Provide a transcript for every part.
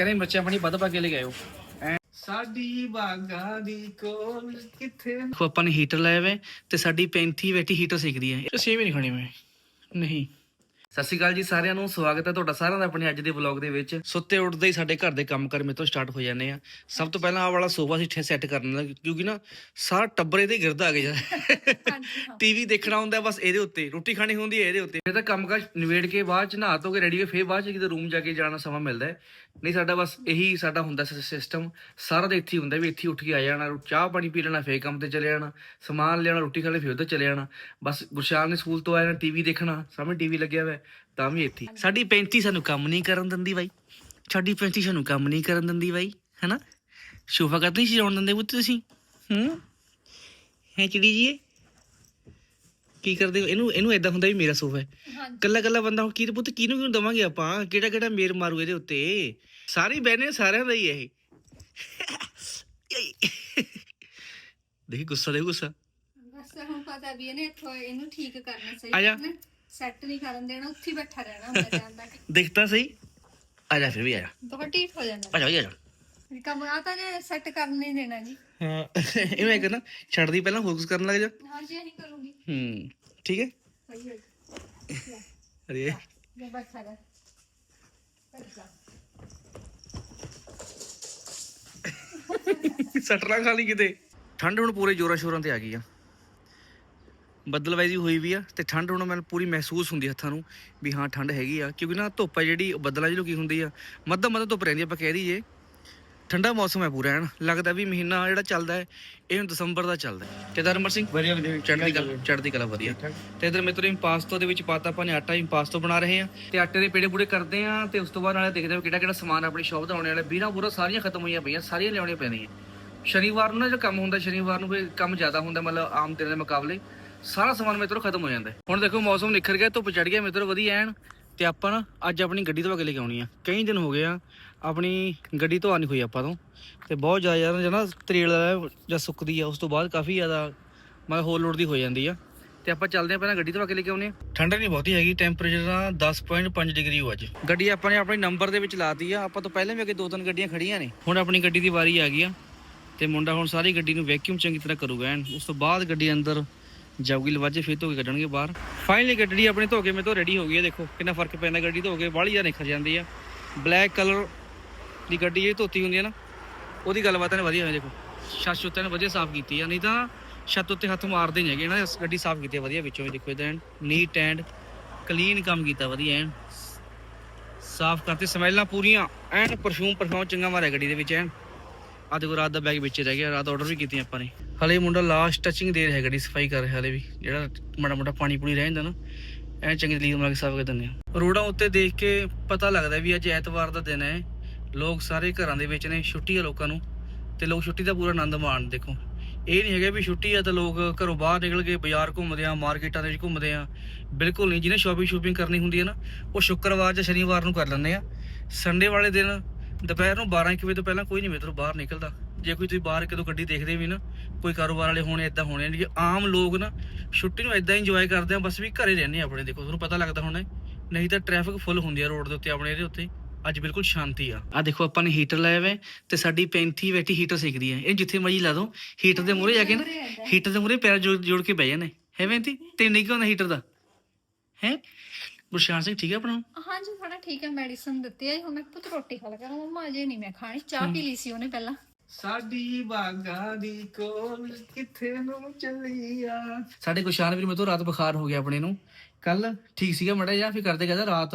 ਕਹਿੰਦੇ ਬੱਚੇ ਆਪਣੀ ਵੱਧ ਪਾ ਕੇ ਲੈ ਕੇ ਆਇਓ। ਸਾਡੀ ਬਾਗਾਂ ਦੀ ਕੋਲ ਕਿੱਥੇ? ਆਪਾਂ ਨੇ ਹੀਟਰ ਲਾਇਆ ਵੇ ਤੇ ਸਾਡੀ 35 ਬੈਠੀ ਹੀਟਰ ਸੇਕਦੀ ਹੈ। ਇਹ ਸੇਮ ਹੀ ਨਹੀਂ ਖਾਣੀ ਮੈਂ। ਨਹੀਂ। ਸਤਿ ਸ਼੍ਰੀ ਅਕਾਲ ਜੀ ਸਾਰਿਆਂ ਨੂੰ ਸਵਾਗਤ ਹੈ ਤੁਹਾਡਾ ਸਾਰਿਆਂ ਦਾ ਆਪਣੇ ਅੱਜ ਦੇ ਵਲੌਗ ਦੇ ਵਿੱਚ। ਸੁੱਤੇ ਉੱਠਦੇ ਹੀ ਸਾਡੇ ਘਰ ਦੇ ਕੰਮ ਕਰ ਮੇਰੇ ਤੋਂ ਸਟਾਰਟ ਹੋ ਜਾਂਦੇ ਆ। ਸਭ ਤੋਂ ਪਹਿਲਾਂ ਆਹ ਵਾਲਾ ਸੋਫਾ ਸੀ ਇੱਥੇ ਸੈੱਟ ਕਰਨਾ ਕਿਉਂਕਿ ਨਾ ਸਾਰਾ ਟੱਬਰ ਇਹਦੇ ਗਿਰਦਾ ਆ ਗਿਆ ਟੀਵੀ ਦੇਖਣਾ ਹੁੰਦਾ ਬਸ ਇਹਦੇ ਉੱਤੇ ਰੋਟੀ ਖਾਣੀ ਹੁੰਦੀ ਹੈ ਇਹਦੇ ਉੱਤੇ। ਇਹ ਤਾਂ ਕੰਮ ਕਾਜ ਨਿਬੇੜ ਕੇ ਬਾਅਦ ਚ ਨਹਾ ਧੋ ਕੇ ਰੈਡੀ ਹੋ ਕੇ ਫੇਰ ਬਾਅਦ ਚ ਕਿਤੇ ਰੂਮ ਜਾ ਕੇ ਜਾਣਾ ਸਮਾਂ ਮਿਲਦਾ ਹੈ। ਨਹੀਂ ਸਾਡਾ ਬਸ ਇਹੀ ਸਾਡਾ ਹੁੰਦਾ ਸਿਸਟਮ ਸਾਰਾ ਦਿਨ ਇੱਥੇ ਹੁੰਦਾ ਵੀ ਇੱਥੇ ਉੱਠ ਕੇ ਆ ਜਾਣਾ ਚਾਹ ਪਾਣੀ ਪੀ ਲੈਣਾ ਫੇਰ ਕੰਮ ਤੇ ਚਲੇ ਜਾਣਾ ਸਮਾਨ ਲਿਆਉਣਾ ਰੋਟੀ ਖਾ ਲੈ ਫੇਰ ਉੱਧਰ ਚਲੇ ਜਾਣਾ। ਬਸ ਗੁਰਸ਼ਾਲ ਨੇ ਸਕੂਲ ਤੋਂ ਆਇਆ ਟੀਵੀ ਦੇਖਣਾ ਸਾਹਮਣੇ ਟੀਵੀ ਲੱਗਿਆ ਹੋਇਆ। ਤਾਂ ਵੀ ਇੱਥੇ ਹੀ। ਸਾਡੀ 35 ਸਾਨੂੰ ਕੰਮ ਨਹੀਂ ਕਰਨ ਦਿੰਦੀ ਬਾਈ। ਸਾਡੀ 35 ਸਾਨੂੰ ਕੰਮ ਨਹੀਂ ਕਰਨ ਦਿੰਦੀ ਬਾਈ ਹੈਨਾ? ਸੋਫਾ ਕਦ ਨਹੀਂ ਸਿਰਾਉਣ ਦਿੰਦੇ ਪੁੱਤ ਤੁਸੀਂ ਹੂੰ? ਹੈ ਚਿੜੀ ਜੀ? ਕੀ ਕਰਦੇ ਹੋ? ਇਹਨੂੰ ਇਹਨੂੰ ਇਦਾਂ ਹੁੰਦਾ ਵੀ ਮੇਰਾ ਸੋਫਾ ਹੈ। ਕੱਲਾ ਕੱਲਾ ਬੰਦਾ ਹੁਣ ਕੀ ਪੁੱਤ ਕਿਹਨੂੰ ਕਿਹਨੂੰ ਦਵਾਂਗੇ ਆਪਾਂ? ਕਿਹੜਾ ਕਿਹੜਾ ਮੇਰ ਮਾਰੂ ਇਹਦੇ ਉੱਤੇ? ਸਾਰੇ ਬਹਿਨੇ ਸਾਰਿਆਂ ਦਾ ਹੀ ਹੈ ਇਹ। ਦੇਖੀ ਗੁੱਸਾ ਦੇ ਗੁੱਸਾ। ਬਸ ਹੁਣ ਪਤਾ ਵੀ ਇਹਨੇ ਇੱਥੋਂ ਇਹਨੂੰ ਠੀਕ ਕਰਨਾ ਆ ਜਾ। ਸੈੱਟ ਨਹੀਂ ਕਰਨ ਦੇਣਾ ਉੱਥੇ ਹੀ ਬੈਠਾ ਰਹਿਣਾ ਹੁੰਦਾ ਜਾਂਦਾ ਦਿਖਤਾ ਸਹੀ। ਆ ਜਾ ਫਿਰ ਵੀ ਆ ਜਾ। ਬਹੁਤ ਢੀਠ ਹੋ ਜਾਂਦਾ। ਆ ਜਾ ਆ ਜਾ। ਵੀ ਕੰਮ ਆ ਤਾਂ ਜੇ ਸੈੱਟ ਕਰਨ ਨਹੀਂ ਦੇਣਾ ਜੀ। ਹਾਂ ਇਹ ਕਰਨਾ ਛੱਡਦੀ ਪਹਿਲਾਂ ਫੋਕਸ ਕਰਨ ਲੱਗ ਜਾ। ਹਾਂਜੀ ਇਹੀ ਕਰੂੰਗੀ। ਹੂੰ ਠੀਕ ਹੈ? ਹੋਈ ਹੋਈ। ਅਰੇ। ਜੇ ਬੈਠਾ ਰਹਿ। ਬੈਠ ਜਾ। ਸਟਰਾਂ ਖਾ ਲਈ ਕਿਤੇ। ਠੰਡ ਹੁਣ ਪੂਰੇ ਜੋਰਾਂ ਸ਼ੋਰਾਂ ਤੇ ਆ ਗਈ ਆ। ਬੱਦਲਵਾਈ ਹੋਈ ਵੀ ਆ ਤੇ ਠੰਡ ਹੁਣ ਮੈਨੂੰ ਪੂਰੀ ਮਹਿਸੂਸ ਹੁੰਦੀ ਹੱਥਾਂ ਨੂੰ ਵੀ ਹਾਂ ਠੰਡ ਹੈਗੀ ਆ। ਕਿਉਂਕਿ ਨਾ ਧੁੱਪ ਆ ਜਿਹੜੀ ਉਹ ਬੱਦਲਾਂ ਜਿਹੀ ਲੁਕੀ ਹੁੰਦੀ ਆ ਮੱਧਮ ਮੱਧਮ ਧੁੱਪ ਰਹਿੰਦੀ ਆ ਆਪਾਂ ਕਹਿ ਦਈਏ। ਠੰਡਾ ਮੌਸਮ ਹੈ ਪੂਰਾ ਐਨ ਲੱਗਦਾ ਵੀ ਮਹੀਨਾ ਜਿਹੜਾ ਚੱਲਦਾ ਹੈ ਇਹ ਹੁਣ ਦਸੰਬਰ ਦਾ ਚੱਲਦਾ ਹੈ। ਕਿਦਾਂ ਰਮਰ ਸਿੰਘ ਵਧੀਆ ਵਧੀਆ ਚੜ੍ਹਦੀ ਕਲਾ ਚੜ੍ਹਦੀ ਕਲਾ ਵਧੀਆ। ਤੇ ਇਧਰ ਮਿੱਤਰੋ ਇੰਪਾਸਤੋ ਦੇ ਵਿੱਚ ਪਾਤਾ ਆਪਾਂ ਨੇ ਆਟਾ ਇੰਪਾਸਤੋ ਬਣਾ ਰਹੇ ਆ ਤੇ ਆਟੇ ਦੇ ਪੇੜੇ ਪੂੜੇ ਕਰਦੇ ਆ ਤੇ ਉਸ ਤੋਂ ਬਾਅਦ ਨਾਲੇ ਦੇਖਦੇ ਆ ਕਿਹੜਾ ਕਿਹੜਾ ਸਮਾਨ ਆਪਣੀ ਸ਼ਾਪ ਦਾ ਆਉਣੇ ਵਾਲਾ ਬੀਨਾ ਪੂਰਾ ਸਾਰੀਆਂ ਖਤਮ ਹੋਈਆਂ ਪਈਆਂ ਸਾਰੀਆਂ ਲਿਆਉਣੀਆਂ ਪੈਣੀਆਂ। ਸ਼ਨੀਵਾਰ ਨੂੰ ਨਾ ਜੋ ਕੰਮ ਹੁੰਦਾ ਸ਼ਨੀਵਾਰ ਨੂੰ ਫਿਰ ਕੰਮ ਜ਼ਿਆਦਾ ਹੁੰਦਾ ਮਤਲਬ ਆਮ ਦਿਨਾਂ ਦੇ ਮੁਕਾਬਲੇ ਸਾਰਾ ਸਮਾਨ ਮਿੱਤਰੋ ਖਤਮ ਹੋ ਜਾਂਦਾ। ਹੁਣ ਦੇਖੋ ਮੌਸਮ ਨਿਖਰ ਗਿਆ ਧੁੱਪ ਚੜ ਗਿਆ ਮਿੱਤਰੋ ਵਧੀਆ ਐਨ। ਤੇ ਆਪਾਂ ਨਾ ਅੱਜ ਆਪਣੀ ਗੱਡੀ ਧਵਾ ਕੇ ਲੈ ਕੇ ਆਉਣੀ ਆ। ਕਈ ਦਿਨ ਹੋ ਗਏ ਆ ਆਪਣੀ ਗੱਡੀ ਧਵਾ ਨਹੀਂ ਹੋਈ ਆਪਾਂ ਤੋਂ। ਤੇ ਬਹੁਤ ਜ਼ਿਆਦਾ ਯਾਰ ਜਨਾ ਤਰੇਲ ਜਾਂ ਸੁੱਕਦੀ ਆ ਉਸ ਤੋਂ ਬਾਅਦ ਕਾਫੀ ਜ਼ਿਆਦਾ ਮਤਲਬ ਹੋਰ ਲੋਡ ਦੀ ਹੋ ਜਾਂਦੀ ਆ। ਤੇ ਆਪਾਂ ਚੱਲਦੇ ਆ ਪਹਿਲਾਂ ਗੱਡੀ ਧਵਾ ਕੇ ਲੈ ਕੇ ਆਉਨੇ ਆ। ਠੰਡ ਨਹੀਂ ਬਹੁਤੀ ਹੈਗੀ ਟੈਂਪਰੇਚਰ ਦਾ 10.5 ਡਿਗਰੀ ਹੋ ਅੱਜ। ਗੱਡੀ ਆਪਾਂ ਨੇ ਆਪਣੇ ਨੰਬਰ ਦੇ ਵਿੱਚ ਲਾਤੀ ਆ। ਆਪਾਂ ਤੋਂ ਪਹਿਲਾਂ ਵੀ ਅੱਗੇ ਦੋ ਤਿੰਨ ਗੱਡੀਆਂ ਖੜੀਆਂ ਨੇ। ਹੁਣ ਆਪਣੀ ਗੱਡੀ ਦੀ ਵਾਰੀ ਆ ਗਈ ਆ। ਤੇ ਮੁੰਡਾ ਹੁਣ ਸਾਰੀ ਗੱਡੀ ਨੂੰ ਵੈਕਿਊਮ ਚੰਗੀ ਤਰ੍ਹਾਂ ਕਰੂਗਾ ਐਨ। ਉਸ ਤੋਂ ਬਾਅਦ ਗੱਡੀ ਅੰਦਰ ਜਾਊਗੀ ਲਵਾਜੇ, ਫਿਰ ਧੋ ਕੇ ਕੱਢਣਗੇ ਬਾਹਰ। ਫਾਈਨਲੀ ਗੱਡੀ ਆਪਣੇ ਧੋ ਕੇ ਮੇ ਤੋਂ ਰੈਡੀ ਹੋ ਗਈ ਹੈ, ਦੇਖੋ ਕਿੰਨਾ ਫ਼ਰਕ ਪੈਂਦਾ ਗੱਡੀ ਧੋ ਕੇ ਬਾਹਲੀ ਜ਼ਿਆਦਾ ਨਿਖਰ ਜਾਂਦੀ ਆ। ਬਲੈਕ ਕਲਰ ਦੀ ਗੱਡੀ ਜਿਹੜੀ ਧੋਤੀ ਹੁੰਦੀ ਹੈ ਨਾ, ਉਹਦੀ ਗੱਲਬਾਤ ਨੇ ਵਧੀਆ ਹੋਈ ਦੇਖੋ। ਛੱਤ ਉੱਤੇ ਨੇ ਵਧੀਆ ਸਾਫ਼ ਕੀਤੀ ਆ, ਨਹੀਂ ਤਾਂ ਛੱਤ ਉੱਤੇ ਹੱਥ ਮਾਰਦੇ ਨਹੀਂ ਹੈਗੇ ਨਾ ਗੱਡੀ ਸਾਫ਼ ਕੀਤੀ ਵਧੀਆ ਵਿੱਚੋਂ ਵੀ ਦੇਖੋ ਇਹਦਾ ਨੀਟ ਐਂਡ ਕਲੀਨ ਕੰਮ ਕੀਤਾ, ਵਧੀਆ ਐਨ। ਸਾਫ਼ ਕਰਤੇ, ਸਮੈਲਾਂ ਪੂਰੀਆਂ, ਐਨ ਪਰਫਿਊਮ ਪਰਫਿਊਮ ਚੰਗਾ ਮਾਰਿਆ ਗੱਡੀ ਦੇ ਵਿੱਚ ਐਨ। ਆ ਦੇਖੋ ਰਾਤ ਦਾ ਬੈਗ ਵਿੱਚ ਰਹਿ ਗਿਆ, ਰਾਤ ਆਰਡਰ ਵੀ ਕੀਤੀ ਆਪਾਂ ਨੇ। ਹਲੇ ਮੁੰਡਾ ਲਾਸਟ ਟੱਚਿੰਗ ਦੇ ਰਿਹਾ ਗੱਡੀ ਸਫ਼ਾਈ ਕਰ ਰਿਹਾ, ਹਲੇ ਵੀ। ਜਿਹੜਾ ਮਾੜਾ ਮੋਟਾ ਪਾਣੀ ਪੂਣੀ ਰਹਿ ਜਾਂਦਾ ਨਾ, ਐ ਚੰਗੀ ਤਰੀਕੇ ਨਾਲ ਸਾਫ਼ ਕਰ ਦਿੰਦੇ ਆ। ਰੋਡਾਂ ਉੱਤੇ ਦੇਖ ਕੇ ਪਤਾ ਲੱਗਦਾ ਵੀ ਅੱਜ ਐਤਵਾਰ ਦਾ ਦਿਨ ਹੈ। ਲੋਕ ਸਾਰੇ ਘਰਾਂ ਦੇ ਵਿੱਚ ਨੇ, ਛੁੱਟੀ ਆ ਲੋਕਾਂ ਨੂੰ, ਤੇ ਲੋਕ ਛੁੱਟੀ ਦਾ ਪੂਰਾ ਆਨੰਦ ਮਾਣ, ਦੇਖੋ। ਇਹ ਨਹੀਂ ਹੈਗਾ ਵੀ ਛੁੱਟੀ ਆ ਤਾਂ ਲੋਕ ਘਰੋਂ ਬਾਹਰ ਨਿਕਲ ਕੇ ਬਾਜ਼ਾਰ ਘੁੰਮਦੇ ਆ, ਮਾਰਕੀਟਾਂ ਦੇ ਵਿੱਚ ਘੁੰਮਦੇ ਆ। ਬਿਲਕੁਲ ਨਹੀਂ, ਜਿਹਨੇ ਸ਼ਾਪਿੰਗ ਸ਼ੂਪਿੰਗ ਕਰਨੀ ਹੁੰਦੀ ਹੈ ਨਾ, ਉਹ ਸ਼ੁੱਕਰਵਾਰ ਜਾਂ ਸ਼ਨੀਵਾਰ ਨੂੰ ਕਰ ਲੈਂਦੇ ਆ। ਸੰਡੇ ਵਾਲੇ ਦਿਨ ਦੁਪਹਿਰ ਨੂੰ 12 1 ਵਜੇ ਤੋਂ ਪਹਿਲਾਂ ਕੋਈ ਨਹੀਂ ਮੇਰੇ ਬਾਹਰ ਨਿਕਲਦਾ। ਜੇ ਕੋਈ ਤੁਸੀਂ ਬਾਹਰ ਕਿਤੋਂ ਗੱਡੀ ਦੇਖਦੇ ਵੀ ਨਾ ਕੋਈ ਕਾਰੋਬਾਰ ਵਾਲੇ ਹੋਣੇ ਇਦਾਂ ਹੋਣੇ ਨਹੀਂ ਆਮ ਲੋਕ ਨਾ ਛੁੱਟੀ ਨੂੰ ਇਦਾਂ ਇੰਜੋਏ ਕਰਦੇ ਆ ਬਸ ਵੀ ਘਰੇ ਰਹਿੰਦੇ ਆ ਆਪਣੇ ਦੇਖੋ ਤੁਹਾਨੂੰ ਪਤਾ ਲੱਗਦਾ ਹੋਣਾ ਨਹੀਂ ਤਾਂ ਟ੍ਰੈਫਿਕ ਫੁੱਲ ਹੁੰਦੀ ਆ ਰੋਡ ਦੇ ਉੱਤੇ ਆਪਣੇ ਇਹਦੇ ਉੱਤੇ ਅੱਜ ਬਿਲਕੁਲ ਸ਼ਾਂਤੀ ਆ। ਆ ਦੇਖੋ ਆਪਾਂ ਨੇ ਹੀਟਰ ਲਾਇਆ ਹੋਇਆ ਤੇ ਸਾਡੀ 35 ਬੈਠੀ ਹੀਟਰ ਸੇਕਦੀ ਹੈ ਇਹ ਜਿੱਥੇ ਮਰਜ਼ੀ ਲਾ ਦੋ ਹੀਟਰ ਦੇ ਮੂਹਰੇ ਜਾ ਕੇ ਨਾ ਹੀਟਰ ਦੇ ਮੂਹਰੇ ਪੈਰ ਜੋੜ ਕੇ ਬਹਿ ਜਾਂਦੇ ਹੈ ਬੈਂਤੀ ਤੇ ਨਹੀਂ ਕਿਉਂ ਹੀਟਰ ਦਾ? ਹੈ? ਗੁਰਸ਼ਾਨ ਸਿੰਘ ਠੀਕ ਹੈ ਆਪਣਾ? ਹਾਂਜੀ ਥੋੜਾ ਠੀਕ ਹੈ ਮੈਡੀਸਨ ਦਿੱਤੀ ਹੈ ਹੁਣ ਮੈਂ ਪੁੱਤ ਰੋਟੀ ਖਾ ਲਗਾ ਮੰਮਾ ਅਜੇ ਨਹੀਂ ਮੈਂ ਖਾਣੀ ਚਾਹ ਪੀ ਲਈ ਸੀ ਉਹਨੇ ਪਹਿਲਾਂ। ਸਾਡੀ ਬਾਗਾਂ ਦੀ ਕੋਲ ਕਿੱਥੇ ਨੂੰ ਚੱਲੀ ਸਾਡੇ ਗੁਸ਼ਾਨ ਵੀਰ ਮੇਰੇ ਰਾਤ ਬੁਖਾਰ ਹੋ ਗਿਆ ਆਪਣੇ ਨੂੰ। ਕੱਲ ਠੀਕ ਸੀਗਾ ਮੜਾ ਜਾਂ ਫਿਰ ਕਰਦੇ ਕਹਿੰਦਾ ਰਾਤ।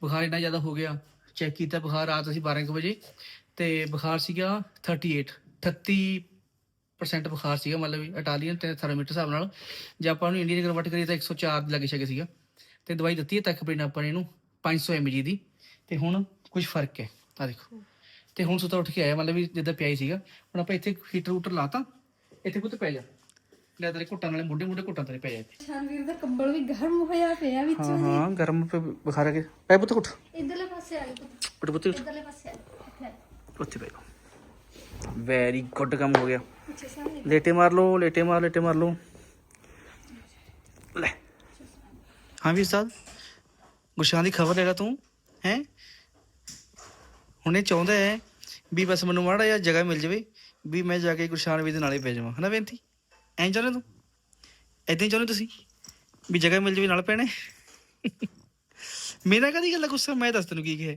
ਬੁਖਾਰ ਇੰਨਾ ਜ਼ਿਆਦਾ ਹੋ ਗਿਆ। ਚੈੱਕ ਕੀਤਾ ਬੁਖਾਰ ਰਾਤ ਅਸੀਂ 12 ਵਜੇ। ਤੇ ਬੁਖਾਰ ਸੀਗਾ 38 38% ਬੁਖਾਰ ਸੀਗਾ ਮਤਲਬ ਵੀ ਇਟਾਲੀਅਨ ਤੇ ਥਰਮੋਮੀਟਰ ਹਿਸਾਬ ਨਾਲ। ਜੇ ਆਪਾਂ ਨੂੰ ਇੰਡੀਅਨ ਕਨਵਰਟ ਕਰੀਏ ਤਾਂ 104 ਦੇ ਲੱਗੇ ਸ਼ਕੇ ਸੀਗਾ। ਤੇ ਦਵਾਈ ਦਿੱਤੀ ਹੈ ਤੱਕ ਪਿੰਡ ਆਪਾਂ ਨੇ ਇਹਨੂੰ 500 mg ਦੀ। ਤੇ ਹੁਣ ਕੁਝ ਫ਼ਰਕ ਹੈ। ਆ ਦੇਖੋ। ਤੇ ਹੁਣ ਸੁਤਾ ਉੱਠ ਕੇ ਆਇਆ ਮਤਲਬ ਵੀ ਜਿੱਦਾਂ ਪਿਆ ਹੀ ਸੀਗਾ। ਹੁਣ ਆਪਾਂ ਇੱਥੇ ਹੀਟਰ ਹੂਟਰ ਲਾਤਾ ਇੱਥੇ ਪੁੱਤ ਪੈ ਜਾ। ਲੈ ਤੇਰੇ ਘੁੱਟਾਂ ਨਾਲੇ ਮੁੰਡੇ ਮੁੰਡੇ ਘੁੱਟਾਂ ਤੇਰੇ ਪੈ ਜਾ ਇੱਥੇ। ਸ਼ਾਨਵੀਰ ਦਾ ਕੰਬਲ ਵੀ ਗਰਮ ਹੋਇਆ ਪਿਆ ਵਿੱਚ ਹਾਂ ਹਾਂ ਗਰਮ ਪੇ ਬੁਖਾਰ ਆ ਕੇ ਪੈ ਪੁੱਤ ਘੁੱਟ। ਇਧਰਲੇ ਪਾਸੇ ਆ ਗਈ ਪੁੱਤ। ਪੁੱਤ ਉੱਠ। ਇਧਰਲੇ ਪਾਸੇ ਆ ਗਈ ਉੱਥੇ ਪੈ ਜਾ। ਵੈਰੀ ਗੁੱਡ ਕੰਮ ਹੋ ਗਿਆ। ਅੱਛਾ ਸਾਹਮਣੇ। ਲੇਟੇ ਮਾਰ ਲਓ ਲੇਟੇ ਮਾਰ ਲੇਟੇ ਮਾਰ ਲਓ। ਲੈ। ਹਾਂ ਵੀ ਉਸਤਾਦ ਗੁਰਸ਼ਾਨ ਦੀ ਖਬਰ ਲੈਗਾ ਤੂੰ ਹੈ? ਹੁਣ ਇਹ ਚਾਹੁੰਦਾ ਹੈ ਵੀ ਬਸ ਮੈਨੂੰ ਮਾੜਾ ਜਿਹਾ ਜਗ੍ਹਾ ਮਿਲ ਜਾਵੇ, ਵੀ ਮੈਂ ਜਾ ਕੇ ਗੁਰਸ਼ਾਨ ਵੀ ਦੇ ਨਾਲੇ ਪੈ ਜਾਵਾਂ। ਹਨਾ ਬੇਨਤੀ? ਐਂ ਚਾਹੁੰਦੇ ਤੂੰ? ਐਦਾਂ ਹੀ ਚਾਹੁੰਦੇ ਤੁਸੀਂ? ਵੀ ਜਗ੍ਹਾ ਮਿਲ ਜਾਵੇ, ਨਾਲ ਪੈਣੇ ਮੇਰਾ ਕਦੀ ਗੱਲ ਆ ਗੁੱਸਾ, ਮੈਂ ਦੱਸ ਤੈਨੂੰ ਕੀ ਕਿਹਾ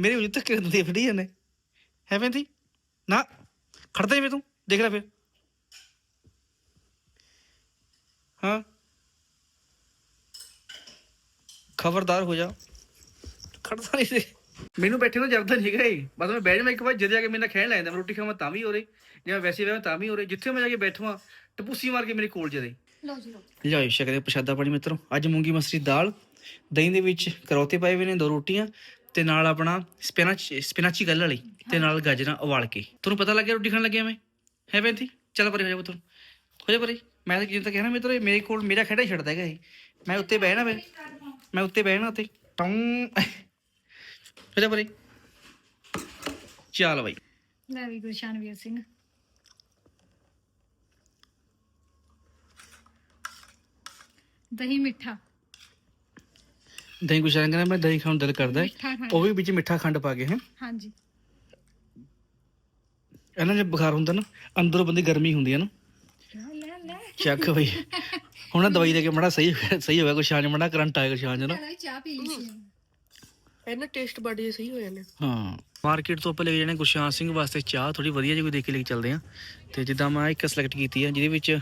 ਮੇਰੇ ਉਜ ਤੱਕ ਦੇ ਫੜੀ ਨੇ ਹੈ ਬੇਨਤੀ? ਨਾ ਖੜਦਾ ਹੀ ਵੇ ਤੂੰ, ਦੇਖ ਲੈ ਫਿਰ। ਹਾਂ। ਖਬਰਦਾਰ ਹੋ ਜਾ। ਖੜਦਾ ਨਹੀਂ ਮੈਨੂੰ ਬੈਠੇ ਨੂੰ ਜਰਦਾ ਨਹੀਂ ਹੈਗਾ ਇਹ। ਬਸ ਮੈਂ ਬੈਠ ਮੈਂ ਇੱਕ ਵਾਰ ਜਦ ਜਾ ਕੇ ਮੇਰੇ ਨਾਲ ਖਹਿਣ ਲੈਂਦਾ ਮੈਂ ਰੋਟੀ ਖਾਵਾਂ ਤਾਂ ਵੀ ਹੋ ਰਹੀ ਜੇ ਵੈਸੇ ਬੈਠਾਂ ਤਾਂ ਵੀ ਹੋ ਰਹੀ ਜਿੱਥੇ ਮੈਂ ਜਾ ਕੇ ਬੈਠਵਾਂ ਟਪੂਸੀ ਮਾਰ ਕੇ ਮੇਰੇ ਕੋਲ ਜਦੇ। ਲਓ ਜੀ ਲਓ ਲਿਆਓ ਸ਼ਕਰੇ ਪ੍ਰਸ਼ਾਦਾ ਪਾਣੀ ਮਿੱਤਰੋ। ਅੱਜ ਮੂੰਗੀ ਮਸਰੀ ਦਾਲ ਦਹੀਂ ਦੇ ਵਿੱਚ ਕਰੌਤੇ ਪਾਏ ਹੋਏ ਨੇ ਦੋ ਰੋਟੀਆਂ ਤੇ ਨਾਲ ਆਪਣਾ ਸਪਿਨਾਚ ਸਪਿਨਾਚੀ ਗੱਲ ਵਾਲੀ ਤੇ ਨਾਲ ਗਾਜਰਾਂ ਉਬਾਲ ਕੇ। ਤੁਹਾਨੂੰ ਪਤਾ ਲੱਗਿਆ ਰੋਟੀ ਖਾਣ ਲੱਗਿਆ ਮੈਂ? ਹੈ ਬੈਂਤੀ ਚੱਲ ਪਰੇ ਹੋ ਜਾ ਪੁੱਤਰ। ਹੋ ਜਾ ਪਰੇ। ਮੈਂ ਤਾਂ ਤਾਂ ਕਹਿਣਾ ਮਿੱਤਰੋ ਇਹ ਮੇਰੇ ਕੋਲ ਮੇਰਾ ਖੇੜਾ ਹੀ ਛੱਡਦਾ ਹੈਗਾ ਇਹ। ਮੈਂ ਉੱਤੇ ਬਹਿਣਾ ਮੈਂ ਮੈਂ ਉੱਤੇ ਬਹਿਣਾ ਤੇ ਟੌਂ ਹੋ ਜਾ ਪਰੇ। ਚੱਲ ਬਾਈ। ਲੈ ਵੀ ਗੁਰਸ਼ਾਨਵੀਰ ਸਿੰਘ। ਦਹੀਂ ਮਿੱਠਾ। ਦਹੀਂ ਕੁਛ ਕਹਿੰਦਾ ਮੈਂ ਦਹੀਂ ਖਾਣ ਨੂੰ ਦਿਲ ਕਰਦਾ ਹੈ। ਮਿੱਠਾ ਖਾਣਾ। ਉਹ ਵੀ ਵਿੱਚ ਮਿੱਠਾ ਖੰਡ ਪਾ ਕੇ ਹੈ। ਹਾਂਜੀ। ਇਹਨਾਂ ਜੇ ਬੁਖਾਰ ਹੁੰਦਾ ਨਾ ਅੰਦਰੋਂ ਬੰਦੀ ਗਰਮੀ ਹੁੰਦੀ ਹੈ ਨਾ। ਲੈ ਲੈ ਲੈ। ਚੱਕ ਬਈ। ਹੁਣ ਨਾ ਦਵਾਈ ਦੇ ਕੇ ਮੜਾ ਸਹੀ ਸਹੀ ਹੋ ਗਿਆ ਕੁਛ ਸ਼ਾਨ ਮੜਾ ਕਰੰਟ ਆਇਆ ਕੁਛ ਸ਼ਾਨ ਨਾ। ਪਹਿਲਾਂ ਹੀ ਚਾਹ ਪੀ ਲਈ ਸੀ। ਇਹਨਾਂ ਟੇਸਟ ਬੜ ਜੇ ਸਹੀ ਹੋ ਜਾਂਦੇ ਹਾਂ। ਮਾਰਕੀਟ ਤੋਂ ਆਪਾਂ ਲੈ ਕੇ ਜਾਣੇ ਗੁਰਸ਼ਾਨ ਸਿੰਘ ਵਾਸਤੇ ਚਾਹ ਥੋੜੀ ਵਧੀਆ ਜਿਹੀ ਕੋਈ ਦੇਖ ਕੇ ਲੈ ਕੇ ਚੱਲਦੇ ਆ ਤੇ ਜਿੱਦਾਂ ਮੈਂ ਇੱਕ ਸਿਲੈਕਟ ਕੀਤੀ ਆ, ਜਿਹਦੇ ਵਿੱਚ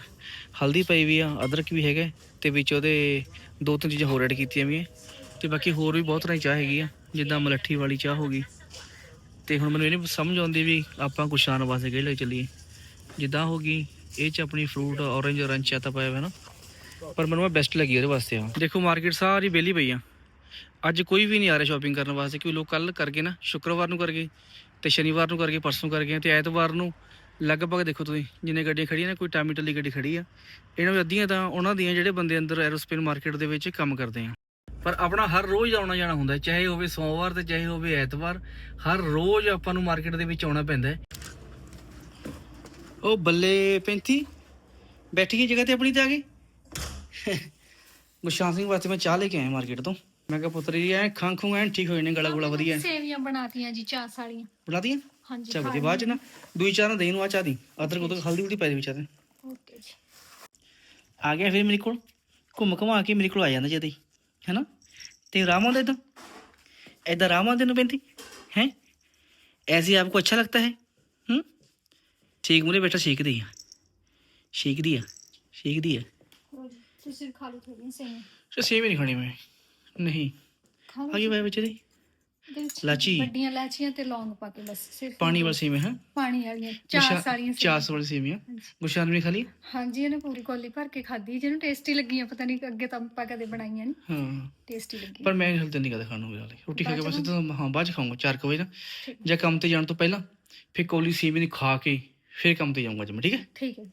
ਹਲਦੀ ਪਈ ਵੀ ਆ, ਅਦਰਕ ਵੀ ਹੈਗਾ, ਤੇ ਵਿੱਚ ਉਹਦੇ ਦੋ ਤਿੰਨ ਚੀਜ਼ਾਂ ਹੋਰ ਐਡ ਕੀਤੀਆਂ ਵੀ ਆ। ਤੇ ਬਾਕੀ ਹੋਰ ਵੀ ਬਹੁਤ ਤਰ੍ਹਾਂ ਦੀ ਚਾਹ ਹੈਗੀ ਆ, ਜਿੱਦਾਂ ਮਲੱਠੀ ਵਾਲੀ ਚਾਹ ਹੋ ਗਈ। ਤੇ ਹੁਣ ਮੈਨੂੰ ਇਹ ਨਹੀਂ ਸਮਝ ਆਉਂਦੀ ਵੀ ਆਪਾਂ ਗੁਰਸ਼ਾਨ ਵਾਸਤੇ ਕਿਹੜੇ ਲੈ ਕੇ ਚੱਲੀਏ। ਜਿੱਦਾਂ ਹੋ ਗਈ, ਇਹ ਚ ਆਪਣੀ ਫਰੂਟ ਔਰੇਂਜ ਔਰੰਜ ਚਾਹ ਤਾਂ ਪਾਇਆ ਹੋਇਆ ਨਾ। ਪਰ ਮੈਨੂੰ ਇਹ ਬੈਸਟ ਲੱਗੀ ਉਹਦੇ ਵਾਸਤੇ ਆ। ਦੇਖੋ ਮਾਰਕੀਟ ਸਾਰੀ ਵਿਹਲੀ ਪਈ ਆ। ਅੱਜ ਕੋਈ ਵੀ ਨਹੀਂ ਆ ਰਿਹਾ ਸ਼ਾਪਿੰਗ ਕਰਨ ਵਾਸਤੇ, ਕਿਉਂਕਿ ਲੋਕ ਕੱਲ ਕਰਕੇ ਨਾ, ਸ਼ੁੱਕਰਵਾਰ ਨੂੰ ਕਰਕੇ ਗਏ ਤੇ ਸ਼ਨੀਵਾਰ ਨੂੰ ਕਰਕੇ ਪਰਸੋਂ ਕਰਕੇ ਗਏ ਤੇ ਐਤਵਾਰ ਨੂੰ ਲਗਭਗ ਦੇਖੋ ਤੁਸੀਂ, ਜਿੰਨੇ ਗੱਡੀਆਂ ਖੜੀਆਂ ਨੇ, ਕੋਈ ਟਾਮੀ ਟੱਲੀ ਗੱਡੀ ਖੜੀ ਆ। ਇਹਨਾਂ ਵਿੱਚ ਅੱਧੀਆਂ ਤਾਂ ਉਹਨਾਂ ਦੀਆਂ ਜਿਹੜੇ ਬੰਦੇ ਅੰਦਰ ਐਰੋਸਪੇਸ ਮਾਰਕੀਟ ਦੇ ਵਿੱਚ ਕੰਮ ਕਰਦੇ ਆ। ਪਰ ਆਪਣਾ ਹਰ ਰੋਜ਼ ਆਉਣਾ ਜਾਣਾ ਹੁੰਦਾ ਚਾਹੇ ਹੋਵੇ ਸੋਮਵਾਰ ਤੇ ਚਾਹੇ ਹੋਵੇ ਐਤਵਾਰ, ਹਰ ਰੋਜ਼ ਆਪਾਂ ਨੂੰ ਮਾਰਕੀਟ ਦੇ ਵਿੱਚ ਆਉਣਾ ਪੈਂਦਾ ਉਹ ਬੱਲੇ 35 ਬੈਠੀ ਗਈ ਜਗ੍ਹਾ ਤੇ ਆਪਣੀ ਤੇ ਆ ਗਈ? ਗੁਰਸ਼ਾਨ ਸਿੰਘ ਵਾਸਤੇ ਮੈਂ ਚਾਹ ਲੈ ਕੇ ਆਇਆ ਮਾਰਕੀਟ ਤੋਂ। ਮੈਂ ਕਿਹਾ ਪੁੱਤਰੀ ਐ ਖਾਂ ਖੂੰ ਐਨ ਠੀਕ ਹੋਏ ਨੇ ਗਲਾ ਗੁਲਾ ਵਧੀਆ। ਸੇਵੀਆਂ ਬਣਾਤੀਆਂ ਜੀ ਚਾਹ ਸਾਲੀਆਂ ਬਣਾ ਦੀਆਂ ਹਾਂਜੀ ਚੱਲ ਵਧੀਆ ਬਾਅਦ ਚ ਨਾ ਦੂਈ ਚਾਹ ਨਾ ਦੇਈ ਨੂੰ ਆ ਚਾਹ ਦੀ। ਅਦਰਕ ਉਦੋਂ ਹਲਦੀ ਉਲਦੀ ਪੈ ਦੇ ਵਿੱਚ ਆ ਤੇ। ਓਕੇ ਜੀ। ਆ ਗਿਆ ਫਿਰ ਮੇਰੇ ਕੋਲ। ਘੁੰਮ ਘੁਮਾ ਕੇ ਮੇਰੇ ਕੋਲ ਆ ਜਾਂਦਾ ਜਦੇ ਹੀ ਹੈਨਾ? ਤੇ ਰਾਮ ਆਉਂਦਾ ਇਦਾਂ ਇਦਾਂ ਰਾਮ ਆਉਂਦੇ ਨੂੰ ਪੈਂਦੀ ਹੈ? ਐਸੇ ਆਪਕੋ ਅੱਛਾ ਲੱਗता है ਹੂੰ? ਠੀਕ ਮੂਰੇ ਬੈਠਾ ਸ਼ੇਕ ਦੀ ਆ। ਸ਼ੇਕ ਦੀ ਆ। ਸ਼ੇਕ ਦੀ ਆ। ਹੋਰ ਤੁਸੀਂ ਸੇਵੀਆਂ ਨਹੀਂ। ਖਾ ਲਓ ਆ ਗਈ ਬਾਈ ਵਿੱਚ ਦੀ। ਇਹਦੇ ਵਿੱਚ ਲਾਚੀ। ਵੱਡੀਆਂ ਲਾਚੀਆਂ ਤੇ ਲੌਂਗ ਪਾ ਕੇ ਬਸ ਸਿਰਫ ਪਾਣੀ ਵਾਲੀ ਸੇਮ ਹੈ ਪਾਣੀ ਵਾਲੀਆਂ ਚਾਰ ਸਾਲੀਆਂ ਸੇਵੀਆਂ। ਚਾਸ ਵਾਲੀ ਗੁਸ਼ਾਨ ਵੀ ਖਾਲੀ ਹਾਂਜੀ ਇਹਨੇ ਪੂਰੀ ਕੋਲੀ ਭਰ ਕੇ ਖਾਧੀ। ਜਿਹਨੂੰ ਟੇਸਟੀ ਲੱਗੀਆਂ ਪਤਾ ਨਹੀਂ ਅੱਗੇ ਤਾਂ ਆਪਾਂ ਕਦੇ ਬਣਾਈਆਂ ਨਹੀਂ। ਹਾਂ। ਟੇਸਟੀ ਲੱਗੀ ਪਰ ਮੈਂ ਹਲਤੇ ਨਹੀਂ ਕਦੇ ਖਾਣ ਨੂੰ ਵਾਲੇ ਰੋਟੀ ਖਾ ਕੇ ਬਸ ਤਾਂ ਹਾਂ ਬਾਅਦ ਚ ਖਾਊਂਗਾ 4 ਵਜੇ ਨਾ। ਠੀਕ। ਜਾਂ ਕੰਮ ਤੇ ਜਾਣ ਤੋਂ ਪਹਿਲਾਂ ਫਿਰ ਕੋਲੀ ਸੇਮ ਦੀ ਖਾ ਕੇ ਫਿਰ ਕੰਮ ਤੇ ਜਾਊਂਗਾ ਜਮ ਠੀਕ ਹੈ? ਠੀਕ ਹੈ ਜੀ।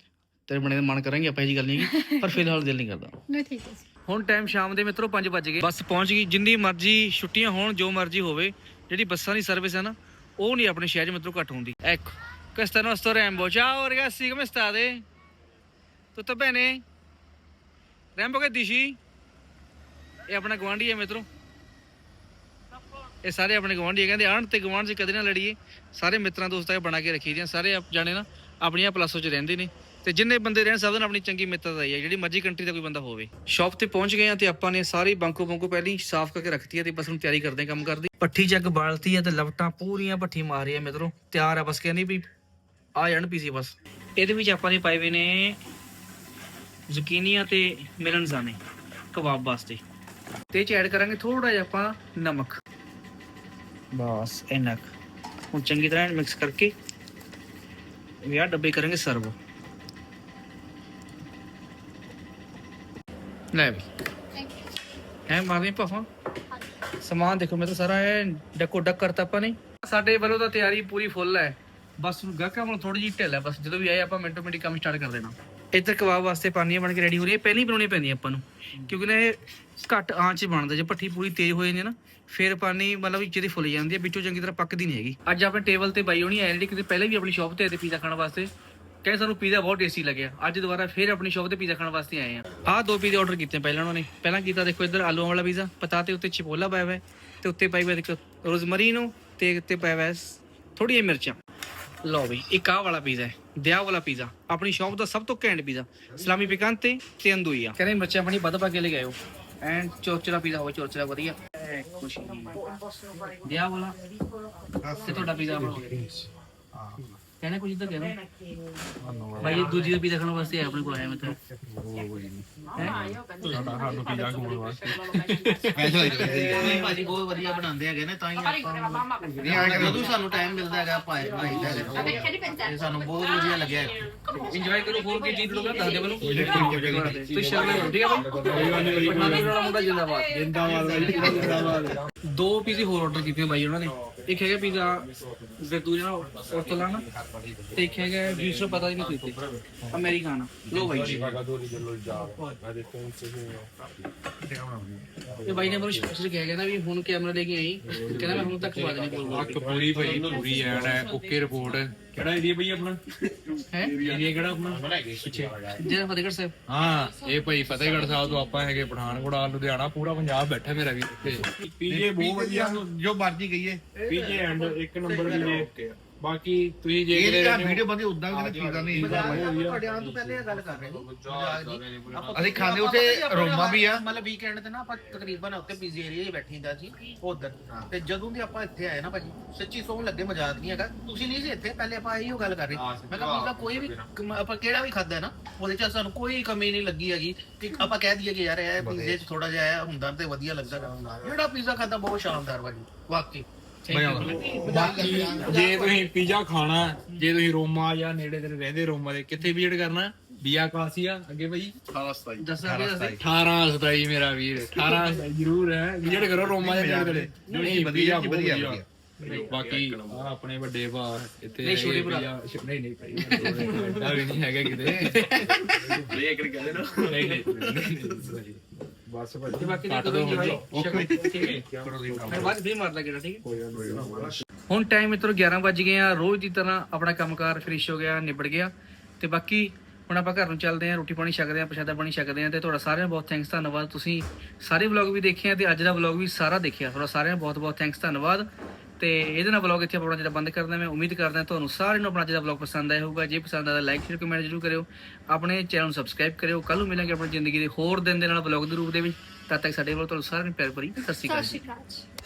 ਤੇਰੇ ਬਣੇ ਦਾ ਮਨ ਕਰਾਂਗੇ ਆਪਾਂ ਇਹ ਜੀ ਗੱਲ ਨਹੀਂ ਹੈਗੀ। ਪਰ ਫਿਲਹਾਲ ਦਿਲ ਨਹੀਂ ਕਰਦਾ। ਨਹੀਂ ਠੀਕ ਹੈ ਜੀ। ਹੁਣ ਟਾਈਮ ਸ਼ਾਮ ਦੇ ਮਿੱਤਰੋ 5 ਵਜ ਗਏ। ਬੱਸ ਪਹੁੰਚ ਗਈ, ਜਿੰਨੀ ਮਰਜ਼ੀ ਛੁੱਟੀਆਂ ਹੋਣ, ਜੋ ਮਰਜ਼ੀ ਹੋਵੇ, ਜਿਹੜੀ ਬੱਸਾਂ ਦੀ ਸਰਵਿਸ ਹੈ ਨਾ, ਉਹ ਨਹੀਂ ਆਪਣੇ ਸ਼ਹਿਰ 'ਚ ਮਿੱਤਰੋ ਘੱਟ ਹੁੰਦੀ। ecco questo è il nostro Rambo ciao ragazzi come state tutto bene Rambo che dici ਇਹ ਆਪਣਾ ਗਵਾਂਢੀ ਹੈ ਮਿੱਤਰੋ। ਇਹ ਸਾਰੇ ਆਪਣੇ ਗਵਾਂਢੀ ਹੈ, ਕਹਿੰਦੇ ਆਣ ਤੇ ਗਵਾਂਢ 'ਚ ਕਦੇ ਨਾ ਲੜੀਏ। ਸਾਰੇ ਮਿੱਤਰਾਂ ਦੋਸਤਾਂ ਕੇ ਬਣਾ ਕੇ ਰੱਖੀ ਦੀਆਂ, ਸਾਰੇ ਆਪ ਜਾਣੇ ਨਾ, ਆਪਣੀਆਂ ਪਲੱਸੋ 'ਚ ਰਹਿੰਦੇ ਨੇ। ਤੇ ਜਿੰਨੇ ਬੰਦੇ ਰਹਿਣ ਸਭ ਨਾਲ ਆਪਣੀ ਚੰਗੀ ਮਿੱਤਰਤਾ ਹੈ ਜਿਹੜੀ ਮਰਜ਼ੀ ਕੰਟਰੀ ਦਾ ਕੋਈ ਬੰਦਾ ਹੋਵੇ। ਸ਼ਾਪ ਤੇ ਪਹੁੰਚ ਗਏ ਆ ਤੇ ਆਪਾਂ ਨੇ ਸਾਰੀ ਬੰਕੋ ਬੰਕੋ ਪਹਿਲੀ ਸਾਫ਼ ਕਰਕੇ ਰੱਖਤੀ ਹੈ ਤੇ ਬਸ ਹੁਣ ਤਿਆਰੀ ਕਰਦੇ ਹਾਂ ਕੰਮ ਕਰਦੀ। ਪੱਠੀ ਜੱਗ ਬਾਲਤੀ ਹੈ ਤੇ ਲਵਟਾਂ ਪੂਰੀਆਂ ਪੱਠੀ ਮਾਰੀ ਹੈ ਮਿੱਤਰੋ, ਤਿਆਰ ਆ ਬਸ ਕਹਿੰਦੀ ਵੀ ਆ ਜਾਣ ਪੀਸੀ ਬਸ। ਇਹਦੇ ਵਿੱਚ ਆਪਾਂ ਨੇ ਪਾਏ ਹੋਏ ਨੇ ਜ਼ੁਕੀਨੀਆਂ ਤੇ ਮਿਲਨਜ਼ਾਨੇ ਕਬਾਬ ਵਾਸਤੇ। ਤੇ ਇਹ ਚ ਐਡ ਕਰਾਂਗੇ ਥੋੜਾ ਜਿਹਾ ਆਪਾਂ ਨਮਕ। ਬਸ ਇੰਨਾ ਕੁ। ਹੁਣ ਚੰਗੀ ਤਰ੍ਹਾਂ ਮਿਕਸ ਕਰਕੇ ਇਹ ਡੱਬੇ ਕਰਾਂਗੇ ਸਰਵ ਲੈ ਵੀ। ਐ ਮਾਰਦੇ ਪਾਪਾ ਸਮਾਨ ਦੇਖੋ, ਮੈਂ ਤਾਂ ਸਾਰਾ ਐ ਡੱਕੋ ਡੱਕ ਕਰਤਾ ਆਪਾਂ ਨੇ। ਸਾਡੇ ਵੱਲੋਂ ਤਾਂ ਤਿਆਰੀ ਪੂਰੀ ਫੁੱਲ ਹੈ। ਬਸ ਹੁਣ ਗਾਹਕਾਂ ਵੱਲੋਂ ਥੋੜੀ ਜਿਹੀ ਢਿੱਲ ਹੈ। ਬਸ ਜਦੋਂ ਵੀ ਆਏ ਆਪਾਂ ਮਿੰਟੋ ਮਿੰਟ ਕੰਮ ਸਟਾਰਟ ਕਰ ਦੇਣਾ। ਇੱਧਰ ਕਬਾਬ ਵਾਸਤੇ ਪਾਨੀਆਂ ਬਣ ਕੇ ਰੈਡੀ ਹੋ ਰਹੀਆਂ। ਹੈ ਪਹਿਲਾਂ ਹੀ ਬਣਾਉਣੀ ਪੈਂਦੀ ਆਪਾਂ ਨੂੰ। ਕਿਉਂਕਿ ਨਾ ਇਹ ਘੱਟ ਆਂਚ 'ਚ ਬਣਦਾ। ਜੇ ਭੱਠੀ ਪੂਰੀ ਤੇਜ਼ ਹੋ ਜਾਂਦੀ ਹੈ ਨਾ, ਫਿਰ ਪਾਣੀ ਮਤਲਬ ਵਿੱਚ ਦੀ ਫੁੱਲ ਜਾਂਦੀ ਹੈ। ਵਿੱਚੋਂ ਚੰਗੀ ਤਰ੍ਹਾਂ ਪੱਕਦੀ ਨਹੀਂ ਹੈਗੀ। ਅੱਜ ਆਪਣੇ ਟੇਬਲ ਤੇ ਬਾਈ ਹੋਣੀ ਆਏ ਜਿਹੜੀ ਕਿਤੇ ਪਹਿਲਾਂ ਵੀ ਆਪਣੀ ਸ਼ਾਪ ਤੇ ਆਏ ਤੇ ਪੀਜ਼ਾ ਖਾਣ ਵਾਸਤੇ। ਕਹਿੰਦੇ ਸਾਨੂੰ ਪੀਜ਼ਾ ਬਹੁਤ ਟੇਸਟੀ ਲੱਗਿਆ। ਅੱਜ ਦੁਬਾਰਾ ਫਿਰ ਆਪਣੀ ਸ਼ਾਪ ਤੇ ਪੀਜ਼ਾ ਖਾਣ ਵਾਸਤੇ ਆਏ ਆ ਆਹ ਦੋ ਪੀਜ਼ੇ ਆਰਡਰ ਕੀਤੇ ਪਹਿਲਾਂ ਉਹਨਾਂ ਨੇ। ਪਹਿਲਾਂ ਕੀਤਾ ਦੇਖੋ ਇੱਧਰ ਆਲੂਆਂ ਵਾਲਾ ਪੀਜ਼ਾ ਪਤਾਤੇ ਉੱਤੇ ਚਿਪੋਲਾ ਪਾਇਆ ਹੋਇਆ ਤੇ ਉੱਤੇ ਪਾਈ ਹੋਇਆ ਦੇਖੋ ਰੋਜ਼ਮਰੀਨੋ ਤੇ ਉੱਤੇ ਪਾਇਆ ਹੋਇਆ ਥੋੜੀਆਂ ਮਿਰਚਾਂ। ਲਓ ਬਈ ਇੱਕ ਆਹ ਵਾਲਾ ਪੀਜ਼ਾ ਹੈ ਦਿਆ ਵਾਲਾ ਪੀਜ਼ਾ। ਆਪਣੀ ਸ਼ਾਪ ਦਾ ਸਭ ਤੋਂ ਘੈਂਟ ਪੀਜ਼ਾ ਸਲਾਮੀ ਪਿਕਾਂਤੇ ਤੇ ਅੰਦੂਈ ਆ ਕਹਿੰਦੇ ਮਿਰਚਾਂ ਆਪਣੀ ਵੱਧ ਪਾ ਕੇ ਲੈ ਗਏ ਐਂਡ ਚੋਰਚਰਾ ਪੀਜ਼ਾ ਹੋਵੇ ਚੋਰਚਰਾ ਵਧੀਆ। ਖੁਸ਼ੀ। ਦਿਆ ਵਾਲਾ ਤੇ ਤੁਹਾਡਾ ਪੀਜ਼ਾ ਕਹਿੰਦੇ ਕੁਝ ਤਾਂ ਕਹਿੰਦੇ ਭਾਈ ਇਹ ਦੂਜੀ ਦਾ ਪੀਜ਼ਾ ਖਾਣ ਵਾਸਤੇ ਆਇਆ ਆਪਣੇ ਕੋਲ ਆਇਆ ਮੈਂ ਤਾਂ ਨਹੀਂ ਭਾਜੀ ਬਹੁਤ ਵਧੀਆ ਬਣਾਉਂਦੇ ਹੈਗੇ ਨੇ ਤਾਂ ਹੀ ਆਪਾਂ ਜਦੋਂ ਸਾਨੂੰ ਟਾਈਮ ਮਿਲਦਾ ਹੈਗਾ ਪਾਏ ਬਣਾਈਦਾ ਹੈਗਾ। ਇਹ ਸਾਨੂੰ ਬਹੁਤ ਵਧੀਆ ਲੱਗਿਆ ਇੰਜੋਏ ਕਰੋ ਹੋਰ ਕੀ ਚੀਜ਼ ਲੋਗਾ ਦੱਸ ਦੇ ਮੈਨੂੰ। ਤੁਸੀਂ ਸ਼ੇਅਰ ਕਰੋ ਠੀਕ ਹੈ ਬਾਈ ਪਠਾਨੀ ਰੋਣਾ ਮੁੰਡਾ ਜਿੰਦਾਬਾਦ। ਜਿੰਦਾਬਾਦ। ਬਾਈ ਜਿੰਦਾਬਾਦ ਦੋ ਪੀਜ਼ੇ ਹੋਰ ਆਰਡਰ ਕੀਤੇ ਬਾਈ ਉਹਨਾਂ ਨੇ। ਇੱਕ ਹੈਗਾ ਪੀਜ਼ਾ ਫਿਰ ਦੂਜਾ ਔਰਤੋਲਾਨਾ ਤੇ ਇੱਕ ਹੈਗਾ ਦੂਸਰਾ ਪਤਾ ਨਹੀਂ ਕੋਈ ਅਮਰੀਕਾਨਾ ਲੋ ਬਾਈ ਜੀ ਇਹ ਬਾਈ ਨੇ ਮੈਨੂੰ ਸਪੈਸ਼ਲ ਕਿਹਾ ਗਿਆ ਨਾ ਵੀ ਹੁਣ ਕੈਮਰਾ ਲੈ ਕੇ ਆਈ। ਕਹਿੰਦਾ ਮੈਂ ਹੁਣ ਤੱਕ ਪਾ ਦੇਣੀ ਬੋਲ ਅੱਖ ਪੂਰੀ ਭਾਈ ਪੂਰੀ ਐਨ ਹੈ ਓਕੇ ਰਿਪੋਰਟ ਕਿਹੜਾ ਏਰੀਆ ਭਾਈ ਆਪਣਾ? ਹੈ? ਏਰੀਆ ਕਿਹੜਾ ਆਪਣਾ? ਪਿੱਛੇ ਜਿਹੜਾ ਫਤਿਹਗੜ੍ਹ ਸਾਹਿਬ। ਹਾਂ ਇਹ ਭਾਈ ਫਤਿਹਗੜ੍ਹ ਸਾਹਿਬ ਤੋਂ ਆਪਾਂ ਹੈਗੇ ਪਠਾਨਕੋਟ ਆ ਲੁਧਿਆਣਾ ਪੂਰਾ ਪੰਜਾਬ ਬੈਠਾ ਮੇਰਾ ਵੀ ਇੱਥੇ। ਪੀਜੇ ਬਹੁਤ ਵਧੀਆ। ਜੋ ਮਰਜ਼ੀ ਗਈਏ ਪੀਜੇ ਐਂਡ ਇੱਕ ਨੰਬਰ ਪੀਜੇ ਬਾਕੀ ਤੁਸੀਂ ਜੇ ਇਹ ਕਿਤੇ ਜਿਹੜਾ ਵੀਡੀਓ ਬੰਦੀ ਉਦਾਂ ਵੀ ਚੀਜ਼ਾਂ ਨਹੀਂ ਤੁਹਾਡੇ ਆਉਣ ਤੋਂ ਪਹਿਲੇ ਇਹ ਗੱਲ ਕਰ ਰਹੇ ਸੀ ਅਸੀਂ ਖਾਂਦੇ ਉੱਥੇ ਰੋਮਾ ਵੀ ਆ। ਮਤਲਬ ਵੀਕਐਂਡ ਤੇ ਨਾ ਆਪਾਂ ਤਕਰੀਬਨ ਉੱਤੇ ਪੀਜ਼ੀ ਏਰੀਆ 'ਚ ਬੈਠੇ ਹੁੰਦਾ ਸੀ ਉਧਰ। ਤੇ ਜਦੋਂ ਦੀ ਆਪਾਂ ਇੱਥੇ ਆਏ ਨਾ ਭਾਜੀ ਸੱਚੀ ਸੌਂ ਲੱਗੇ ਮਜ਼ਾਕ ਨਹੀਂ ਹੈਗਾ। ਤੁਸੀਂ ਨਹੀਂ ਸੀ ਇੱਥੇ ਪਹਿਲੇ ਆਪਾਂ ਇਹੀ ਗੱਲ ਕਰ ਰਹੇ। ਮੈਂ ਕਿਹਾ ਪੀਜ਼ਾ ਕੋਈ ਵੀ ਆਪਾਂ ਕਿਹੜਾ ਵੀ ਖਾਦਾ ਨਾ ਉਹਦੇ 'ਚ ਸਾਨੂੰ ਕੋਈ ਕਮੀ ਨਹੀਂ ਲੱਗੀ ਹੈਗੀ ਕਿ ਆਪਾਂ ਕਹਿ ਦਈਏ ਕਿ ਯਾਰ ਇਹ ਪੀਜ਼ੇ 'ਚ ਥੋੜਾ ਜਿਹਾ ਹੁੰਦਾ ਤੇ ਵਧੀਆ ਲੱਗਦਾ। ਜਿਹੜਾ ਪੀਜ਼ਾ ਖਾਦਾ ਬਹੁਤ ਸ਼ਾਨਦਾਰ ਭਾਜੀ ਵਾਕਈ। ਬਾਕੀ ਜੇ ਤੁਸੀਂ ਪੀਜ਼ਾ ਖਾਣਾ ਜੇ ਤੁਸੀਂ ਰੋਮਾ ਜਾਂ ਨੇੜੇ ਤੇਰੇ ਰਹਿੰਦੇ ਰੋਮਾ ਦੇ ਕਿੱਥੇ ਵਿਜ਼ਿਟ ਕਰਨਾ ਬੀਆ ਕਾਸੀਆ ਅੱਗੇ ਭਾਈ ਦੱਸਾਂ ਕਿ ਦੱਸੇ 18 27 ਮੇਰਾ ਵੀਰ 18 27 ਜ਼ਰੂਰ ਹੈ ਵਿਜ਼ਿਟ ਕਰੋ ਰੋਮਾ ਦੇ ਨੇੜੇ ਨਹੀਂ, ਵਧੀਆ ਜੀ, ਵਧੀਆ, ਵਧੀਆ। ਬਾਕੀ ਆਪਣੇ ਵੱਡੇ ਭਾ ਇੱਥੇ ਨਹੀਂ, ਛੋਟੇ ਭਰਾ। ਨਹੀਂ ਨਹੀਂ ਭਾਈ ਐਡਾ ਵੀ ਨਹੀਂ ਹੈਗਾ ਕਿਤੇ ਨਹੀਂ ਨਹੀਂ ਨਹੀਂ ਬਸ ਭਾਈ। ਤੇ ਬਾਕੀ ਕੱਟ ਦੇਖੋ ਦਿਓ ਜੀ ਭਾਈ ਓਕੇ। ਠੀਕ ਹੈ ਮੈਂ ਬਾਅਦ ਵੀ ਮਾਰਦਾ ਕਿਹੜਾ ਠੀਕ ਹੈ ਹੁਣ ਟਾਈਮ ਮਿੱਤਰੋ 11 ਵੱਜ ਗਏ ਆ ਰੋਜ਼ ਦੀ ਤਰ੍ਹਾਂ ਆਪਣਾ ਕੰਮਕਾਰ ਫਿਨਿਸ਼ ਹੋ ਗਿਆ ਨਿਬੜ ਗਿਆ। ਤੇ ਬਾਕੀ ਹੁਣ ਆਪਾਂ ਘਰ ਨੂੰ ਚੱਲਦੇ ਆ ਰੋਟੀ ਪਾਣੀ ਛਕਦੇ ਆ ਪ੍ਰਸ਼ਾਦਾ ਪਾਣੀ ਛਕਦੇ ਆ ਤੇ ਤੁਹਾਡਾ ਸਾਰਿਆਂ ਦਾ ਬਹੁਤ ਥੈਂਕਸ ਧੰਨਵਾਦ। ਤੁਸੀਂ ਸਾਰੇ ਵਲੌਗ ਵੀ ਦੇਖੇ ਆ ਤੇ ਅੱਜ ਦਾ ਵਲੌਗ ਵੀ ਸਾਰਾ ਦੇਖਿਆ। ਤੁਹਾਡਾ ਸਾਰਿਆਂ ਦਾ ਬਹੁਤ ਬਹੁਤ ਥੈਂਕਸ ਧੰਨਵਾਦ। ਤੇ ਇਹਦੇ ਨਾਲ ਵਲੌਗ ਇੱਥੇ ਆਪਣਾ ਜਿਹੜਾ ਬੰਦ ਕਰਦਾ ਮੈਂ ਉਮੀਦ ਕਰਦਾ ਤੁਹਾਨੂੰ ਸਾਰਿਆਂ ਨੂੰ ਆਪਣਾ ਜਿਹੜਾ ਵਲੌਗ ਪਸੰਦ ਆਇਆ ਹੋਊਗਾ। ਜੇ ਪਸੰਦ ਆਇਆ ਲਾਈਕ ਸ਼ੇਅਰ ਕਮੈਂਟ ਜ਼ਰੂਰ ਕਰਿਓ। ਆਪਣੇ ਚੈਨਲ ਨੂੰ ਸਬਸਕ੍ਰਾਈਬ ਕਰਿਓ। ਕੱਲ ਨੂੰ ਮਿਲਾਂਗੇ ਆਪਣੀ ਜ਼ਿੰਦਗੀ ਦੇ ਹੋਰ ਦਿਨ ਦੇ ਨਾਲ ਵਲੌਗ ਦੇ ਰੂਪ ਦੇ ਵਿੱਚ। ਤਦ ਤੱਕ ਸਾਡੇ ਵੱਲੋਂ ਤੁਹਾਨੂੰ ਸਾਰਿਆਂ ਨੂੰ ਪਿਆਰ ਭਰੀ ਸਤਿ ਸ਼੍ਰੀ ਅਕਾਲ